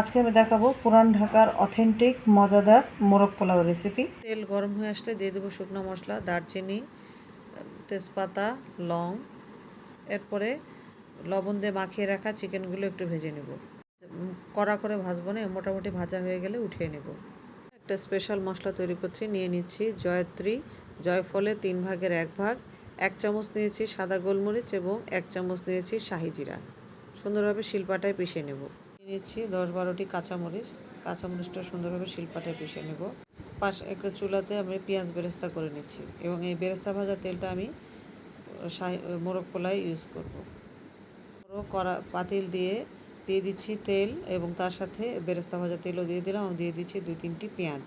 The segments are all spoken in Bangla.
আজকে আমি দেখাবো পুরান ঢাকার অথেন্টিক, মজাদার মোরগ পোলাও রেসিপি তেল গরম হয়ে আসলে দিয়ে দেবো শুকনো মশলা, দারচিনি, তেজপাতা, লং। এরপরে লবণ দিয়ে মাখিয়ে রাখা চিকেনগুলো একটু ভেজে নেব। কড়া করে ভাজবো না, মোটামুটি ভাজা হয়ে গেলে উঠিয়ে নেব। একটা স্পেশাল মশলা তৈরি করছি, নিয়ে নিচ্ছি জয়ত্রী। জয়ফলে তিন ভাগের এক ভাগ, এক চামচ নিয়েছি সাদা গোলমরিচ এবং এক চামচ নিয়েছি শাহি জিরা। সুন্দরভাবে শিলপাটায় পিষে নেব। নিয়ে নিচ্ছি দশ বারোটি কাঁচামরিচ। কাঁচামরিচটা সুন্দরভাবে শিলপাটায় পিষে নেব। পাশ একটা চুলাতে আমি পেঁয়াজ বেরেস্তা করে নিচ্ছি এবং এই বেরেস্তা ভাজা তেলটা আমি মোরগ পোলায় ইউজ করব। কড়া পাতিল দিয়ে দিয়ে দিচ্ছি তেল এবং তার সাথে বেরেস্তা ভাজা তেলও দিয়ে দিলাম দিয়ে দিচ্ছি দুই তিনটি পেঁয়াজ।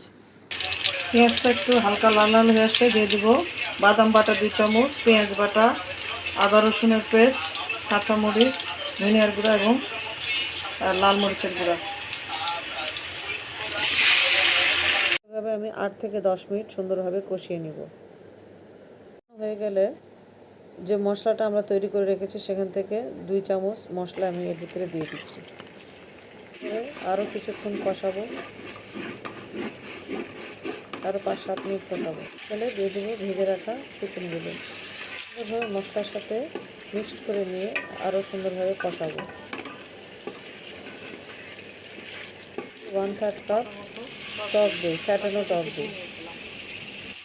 পেঁয়াজটা একটু হালকা লাল লাল হয়ে আসলে দিয়ে দেবো। বাদাম বাটা দুই চামচ, পেঁয়াজ বাটা, আদা রসুনের পেস্ট, কাঁচামরিচ, ধনিয়ার গুঁড়া এবং আহ, লাল মরিচের গুঁড়া। এভাবে আমি আট থেকে দশ মিনিট সুন্দরভাবে কষিয়ে নিব। হয়ে গেলে যে মশলাটা আমরা তৈরি করে রেখেছি সেখান থেকে দুই চামচ মশলা আমি এর ভিতরে দিয়ে দিচ্ছি। আরও কিছুক্ষণ কষাবো। আরও পাঁচ সাত মিনিট কষাবো। তাহলে দিয়ে দেবো ভেজে রাখা চিকেনগুলো। সুন্দরভাবে মশলার সাথে মিক্সড করে নিয়ে আরও সুন্দরভাবে কষাবো। ওয়ান থার্ড কাপ টক দই ফ্যাটানো টক দই।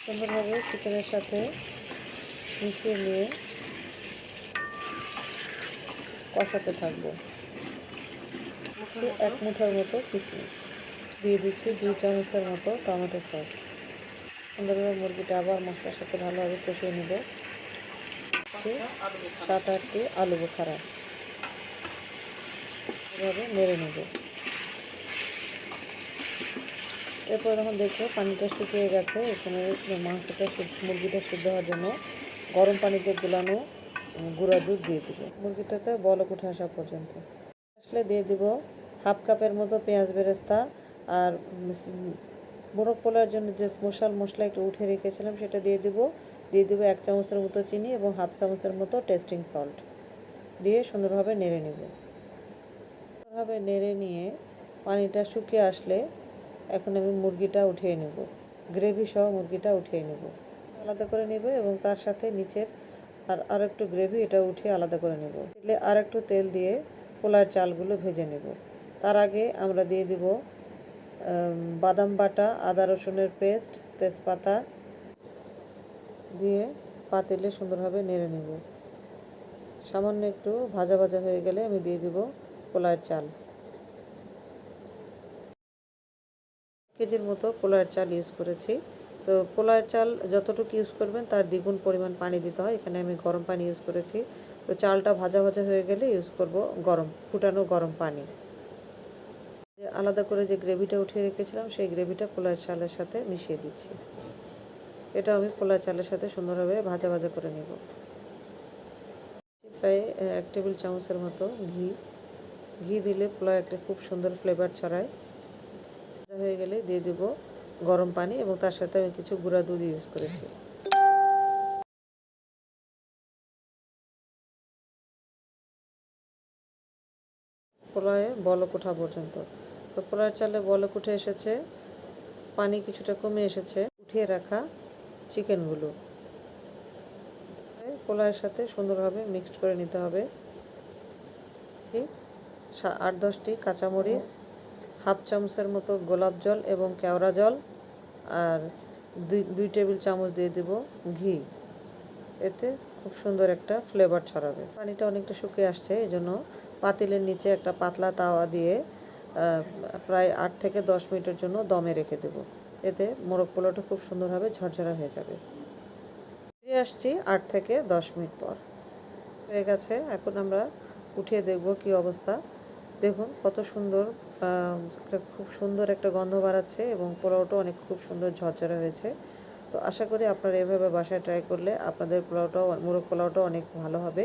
সুন্দরভাবে চিকেনের সাথে মিশিয়ে নিয়ে কষাতে থাকব। দিচ্ছি এক মুঠার মতো কিশমিশ দিয়ে দিচ্ছি দুই চামচের মতো টমেটো সস। সুন্দরভাবে মুরগিটা আবার মশলার সাথে ভালোভাবে কষিয়ে নেব। সাত আটটি আলু বোখারা এভাবে মেরে নেব। এরপর যখন দেখব পানিটা শুকিয়ে গেছে এই সময় মাংসটা মুরগিটা সিদ্ধ হওয়ার জন্য গরম পানিতে গুলানো গুঁড়া দুধ দিয়ে দিব। মুরগিটাতে বলক উঠে আসা পর্যন্ত। আসলে দিয়ে দিব হাফ কাপের মতো পেঁয়াজ বেরেস্তা আর মোরগ পোলার জন্য যে মশাল মশলা একটু উঠে রেখেছিলাম সেটা দিয়ে দিব। দিয়ে দিব এক চামচের মতো চিনি এবং হাফ চামচের মতো টেস্টিং সল্ট। দিয়ে সুন্দরভাবে নেড়ে নেব। সুন্দরভাবে নেড়ে নিয়ে পানিটা শুকিয়ে আসলে এখন আমি মুরগিটা উঠিয়ে নেব। গ্রেভি সহ মুরগিটা উঠিয়ে নেব। আলাদা করে নেব এবং তার সাথে নিচের আর আর একটু গ্রেভি এটা উঠিয়ে আলাদা করে নেব। তেলে আর একটু তেল দিয়ে পোলার চালগুলো ভেজে নেব। তার আগে আমরা দিয়ে দিব বাদাম বাটা, আদা রসুনের পেস্ট, তেজপাতা দিয়ে পাতিলে সুন্দরভাবে নেড়ে নেব। সামান্য একটু ভাজা ভাজা হয়ে গেলে আমি দিয়ে দিব পোলার চাল। কেজির মতো পোলার চাল ইউজ করেছি। তো পোলার চাল যতটুকু ইউজ করবেন তার দ্বিগুণ পরিমাণ পানি দিতে হয়। এখানে আমি গরম পানি ইউজ করেছি। তো চালটা ভাজা ভাজা হয়ে গেলে ইউজ করব গরম, ফুটানো গরম পানি। আলাদা করে যে গ্রেভিটা উঠিয়ে রেখেছিলাম, সেই গ্রেভিটা পোলার চালের সাথে মিশিয়ে দিচ্ছি। এটা আমি পোলার চালের সাথে সুন্দরভাবে ভাজা ভাজা করে নেব। প্রায় এক টেবিল চামচের মতো ঘি। ঘি দিলে পোলাও একটা খুব সুন্দর ফ্লেভার ছড়ায়। হয়ে গেলে দিয়ে দেব গরম পানি এবং তার সাথে আমি কিছু গুঁড়া দুধ ইউজ করেছি। পোলাওয়ে বলক ওঠা পর্যন্ত। তো পোলার চালে বলক উঠে এসেছে, পানি কিছুটা কমে এসেছে। উঠিয়ে রাখা চিকেনগুলো। পোলাওয়ের সাথে সুন্দরভাবে মিক্সড করে নিতে হবে। আট দশটি কাঁচামরিচ হাফ চামচের মতো গোলাপ জল এবং কেওড়া জল আর দুই দুই টেবিল চামচ দিয়ে দেব ঘি। এতে খুব সুন্দর একটা ফ্লেভার ছড়াবে। পানিটা অনেকটা শুকিয়ে আসছে এই জন্য পাতিলের নিচে একটা পাতলা তাওয়া দিয়ে প্রায় আট থেকে দশ মিনিটের জন্য দমে রেখে দেব। এতে মোরগ পোলাওটা খুব সুন্দরভাবে ঝরঝরা হয়ে যাবে। ফিরে আসছি আট থেকে দশ মিনিট পর। হয়ে গেছে, এখন আমরা উঠিয়ে দেখব কি অবস্থা। দেখুন কত সুন্দর একটা খুব সুন্দর একটা গন্ধ বাড়াচ্ছে এবং পোলাওটা অনেক খুব সুন্দর ঝরঝরা হয়েছে। তো আশা করি আপনারা এভাবে বাসায় ট্রাই করলে আপনাদের পোলাওটাও, মোরগ পোলাওটাও অনেক ভালো হবে।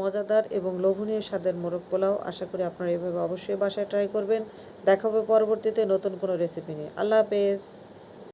মজাদার এবং লোভনীয় স্বাদের মোরগ পোলাও আশা করি আপনারা এভাবে অবশ্যই বাসায় ট্রাই করবেন। দেখা হবে পরবর্তীতে নতুন কোনো রেসিপি নিয়ে। আল্লাহ হাফেজ।